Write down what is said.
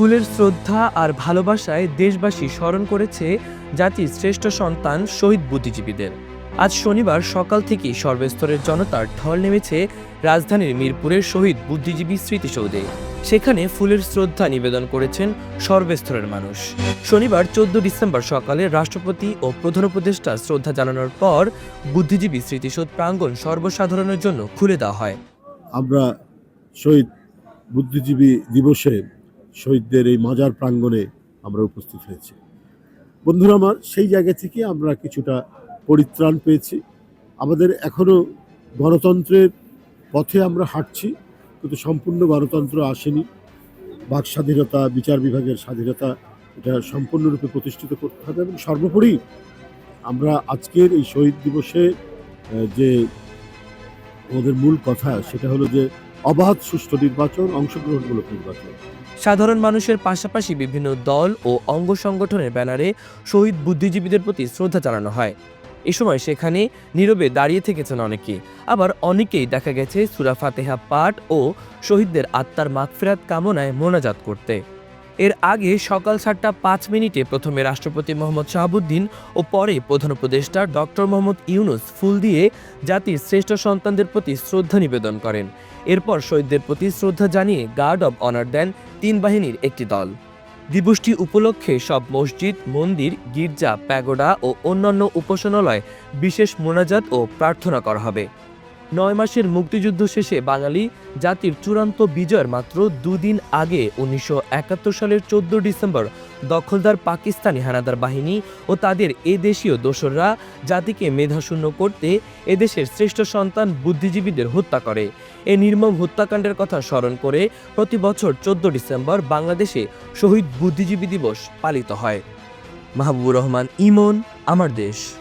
ফুলের শ্রদ্ধা আর ভালোবাসায় দেশবাসী স্মরণ করেছে জাতির শ্রেষ্ঠ সন্তান শহীদ বুদ্ধিজীবীদের। আজ শনিবার সকাল থেকেই সর্বস্তরের জনতার ঢল নেমেছে রাজধানীর মিরপুরের শহীদ বুদ্ধিজীবী স্মৃতিসৌধে। সেখানে ফুলের শ্রদ্ধা নিবেদন করেছেন সর্বস্তরের মানুষ। শনিবার চোদ্দ ডিসেম্বর সকালে রাষ্ট্রপতি ও প্রধান উপদেষ্টা শ্রদ্ধা জানানোর পর বুদ্ধিজীবী স্মৃতিসৌধ প্রাঙ্গণ সর্বসাধারণের জন্য খুলে দেওয়া হয়। আমরা শহীদ বুদ্ধিজীবী দিবসে শহীদদের এই মাজার প্রাঙ্গণে আমরা উপস্থিত হয়েছি। বন্ধুরা আমার, সেই জায়গা থেকে আমরা কিছুটা পরিত্রাণ পেয়েছি। আমাদের এখনও গণতন্ত্রের পথে আমরা হাঁটছি, কিন্তু সম্পূর্ণ গণতন্ত্র আসেনি। বাক স্বাধীনতা, বিচার বিভাগের স্বাধীনতা, এটা সম্পূর্ণরূপে প্রতিষ্ঠিত করতে হবে এবং সর্বোপরি আমরা আজকের এই শহীদ দিবসে যে আমাদের মূল কথা, সেটা হলো যে অবাধ, সুষ্ঠু নির্বাচন, অংশগ্রহণমূলক নির্বাচন। সাধারণ মানুষের পাশাপাশি বিভিন্ন দল ও অঙ্গ সংগঠনের ব্যানারে শহীদ বুদ্ধিজীবীদের প্রতি শ্রদ্ধা জানানো হয়। এ সময় সেখানে নীরবে দাঁড়িয়ে থেকেছেন অনেকে। আবার অনেকেই দেখা গেছে সুরা ফাতেহা পাঠ ও শহীদদের আত্মার মাগফিরাত কামনায় মোনাজাত করতে। এর আগে সকাল সাতটা পাঁচ মিনিটে প্রথমে রাষ্ট্রপতি মোহাম্মদ শাহাবুদ্দিন ও পরে প্রধান উপদেষ্টা ডক্টর মোহাম্মদ ইউনুস ফুল দিয়ে জাতির শ্রেষ্ঠ সন্তানদের প্রতি শ্রদ্ধা নিবেদন করেন। এরপর শহীদদের প্রতি শ্রদ্ধা জানিয়ে গার্ড অব অনার দেন তিন বাহিনীর একটি দল। দিবসটি উপলক্ষে সব মসজিদ, মন্দির, গির্জা, প্যাগোডা ও অন্যান্য উপাসনালয় বিশেষ মোনাজাত ও প্রার্থনা করা হবে। নয় মাসের মুক্তিযুদ্ধ শেষে বাঙালি জাতির চূড়ান্ত বিজয়ের মাত্র দুদিন আগে, উনিশশো একাত্তর সালের চোদ্দ ডিসেম্বর, দখলদার পাকিস্তানি হানাদার বাহিনী ও তাদের এ দেশীয় দোসররা জাতিকে মেধাশূন্য করতে এদেশের শ্রেষ্ঠ সন্তান বুদ্ধিজীবীদের হত্যা করে। এ নির্মম হত্যাকাণ্ডের কথা স্মরণ করে প্রতি বছর চোদ্দ ডিসেম্বর বাংলাদেশে শহীদ বুদ্ধিজীবী দিবস পালিত হয়। মাহবুবুর রহমান, ইমন, আমার দেশ।